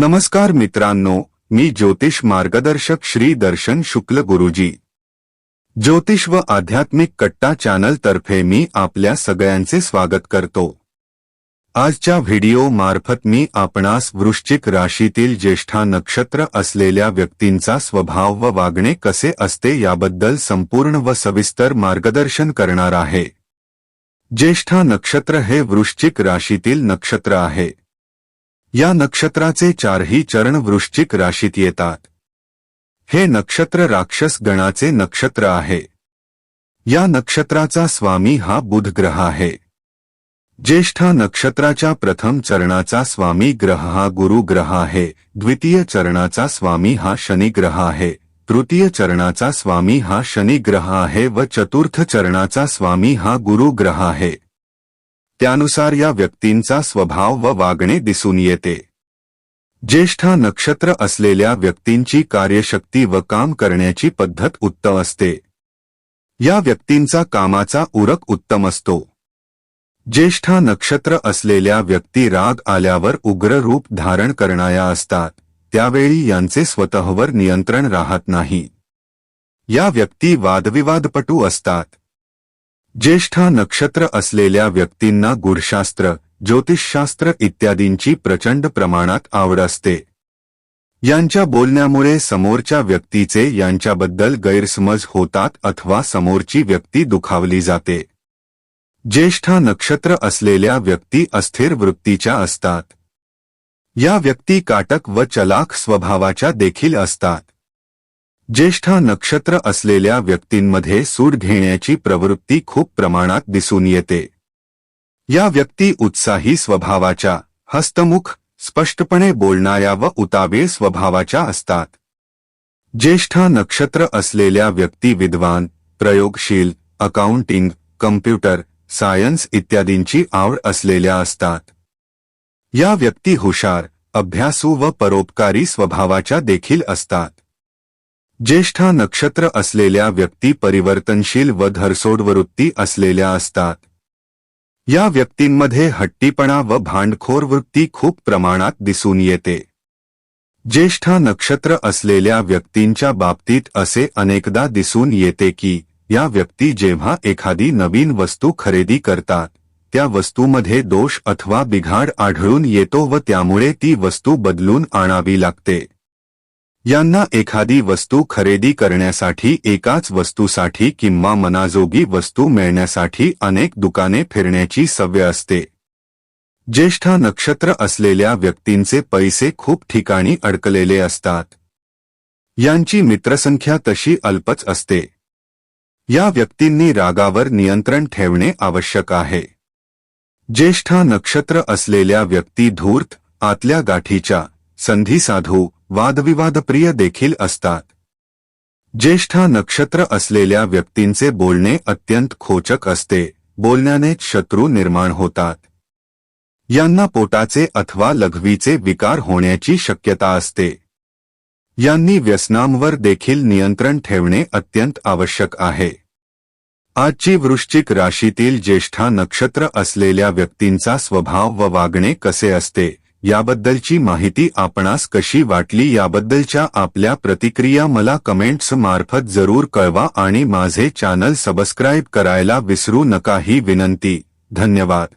नमस्कार मित्रांनो, मी ज्योतिष मार्गदर्शक श्री दर्शन शुक्ल गुरुजी. ज्योतिष व आध्यात्मिक कट्टा चॅनल तर्फे मी आपल्या सगळ्यांचे स्वागत करतो. आजच्या व्हिडिओ मार्फत मी आपणास वृश्चिक राशीतील ज्येष्ठा नक्षत्र असलेल्या व्यक्तींचा स्वभाव व वागणे कसे असते याबद्दल संपूर्ण व सविस्तर मार्गदर्शन करणार आहे. ज्येष्ठा नक्षत्र हे वृश्चिक राशीतील नक्षत्र आहे. या नक्षत्राचे चारही चरण वृश्चिक राशीत येतात. हे नक्षत्र राक्षस गणाचे नक्षत्र आहे. या नक्षत्राचा स्वामी हा बुध ग्रह आहे. ज्येष्ठा नक्षत्राच्या प्रथम चरणाचा स्वामी ग्रह हा गुरु ग्रह आहे. द्वितीय चरणाचा स्वामी हा शनी ग्रह आहे. तृतीय चरणाचा स्वामी हा शनी ग्रह आहे व चतुर्थ चरणाचा स्वामी हा गुरु ग्रह आहे. त्यानुसार या व्यक्तींचा स्वभाव व वागणे दिसून येते. ज्येष्ठा नक्षत्र असलेल्या व्यक्तींची कार्यशक्ती व काम करण्याची पद्धत उत्तम असते. या व्यक्तींचा कामाचा उरक उत्तम असतो. ज्येष्ठा नक्षत्र असलेल्या व्यक्ती राग आल्यावर उग्र रूप धारण करणाया असतात. त्यावेळी यांचे स्वतःवर नियंत्रण राहत नाही. या व्यक्ती वादविवादपटू असतात. ज्येष्ठा नक्षत्र असलेल्या व्यक्तींना गुढशास्त्र ज्योतिषशास्त्र इत्यादींची प्रचंड प्रमाणात आवड असते. यांच्या बोलण्यामुळे समोरच्या व्यक्तीचे यांच्याबद्दल गैरसमज होतात अथवा समोरची व्यक्ती दुखावली जाते. ज्येष्ठा नक्षत्र असलेल्या व्यक्ती अस्थिर वृत्तीच्या असतात. या व्यक्ती काटक व चलाख स्वभावाच्या देखील असतात. ज्येष्ठ नक्षत्र असलेल्या व्यक्तींमध्ये सूड घेण्याची प्रवृत्ती खूप प्रमाणात दिसून येते. या व्यक्ती उत्साही स्वभावाच्या हस्तमुख स्पष्टपणे बोलणाऱ्या व उतावीळ स्वभावाच्या असतात. ज्येष्ठ नक्षत्र असलेल्या व्यक्ती विद्वान प्रयोगशील अकाउंटिंग कम्प्युटर सायन्स इत्यादींची आवड असलेल्या असतात. या व्यक्ती हुशार अभ्यासू व परोपकारी स्वभावाच्या देखील असतात. ज्येष्ठा नक्षत्र असलेल्या व्यक्ती परिवर्तनशील व धरसोडवृत्ती असलेल्या असतात. या व्यक्तींमध्ये हट्टीपणा व भांडखोर वृत्ती खूप प्रमाणात दिसून येते. ज्येष्ठा नक्षत्र असलेल्या व्यक्तींच्या बाबतीत असे अनेकदा दिसून येते की या व्यक्ती जेव्हा एखादी नवीन वस्तू खरेदी करतात त्या वस्तूमध्ये दोष अथवा बिघाड आढळून येतो व त्यामुळे ती वस्तू बदलून आणावी लागते. यांना एखादी वस्तू खरेदी करण्यासाठी एकाच वस्तूसाठी किंवा मनाजोगी वस्तू मिळण्यासाठी अनेक दुकाने फिरण्याची सवय असते. ज्येष्ठा नक्षत्र असलेल्या व्यक्तींचे पैसे खूप ठिकाणी अडकलेले असतात. यांची मित्रसंख्या तशी अल्पच असते. या व्यक्तींनी रागावर नियंत्रण ठेवणे आवश्यक आहे. ज्येष्ठा नक्षत्र असलेल्या व्यक्ती धूर्त आतल्या गाठीच्या संधी साधू वादविवादप्रिय देखील असतात. ज्येष्ठा नक्षत्र असलेल्या व्यक्तींचे बोलणे अत्यंत खोचक असते बोलण्यानेच शत्रू निर्माण होतात. यांना पोटाचे अथवा लघवीचे विकार होण्याची शक्यता असते. यांनी व्यसनांवर देखील नियंत्रण ठेवणे अत्यंत आवश्यक आहे. आजची वृश्चिक राशीतील ज्येष्ठा नक्षत्र असलेल्या व्यक्तींचा स्वभाव व वागणे कसे असते याबद्दलची माहिती आपणास कशी वाटली याबद्दलच्या आपल्या प्रतिक्रिया मला कमेंट्स मार्फत जरूर कळवा आणि माझे चॅनल सबस्क्राईब करायला विसरू नका ही विनंती. धन्यवाद.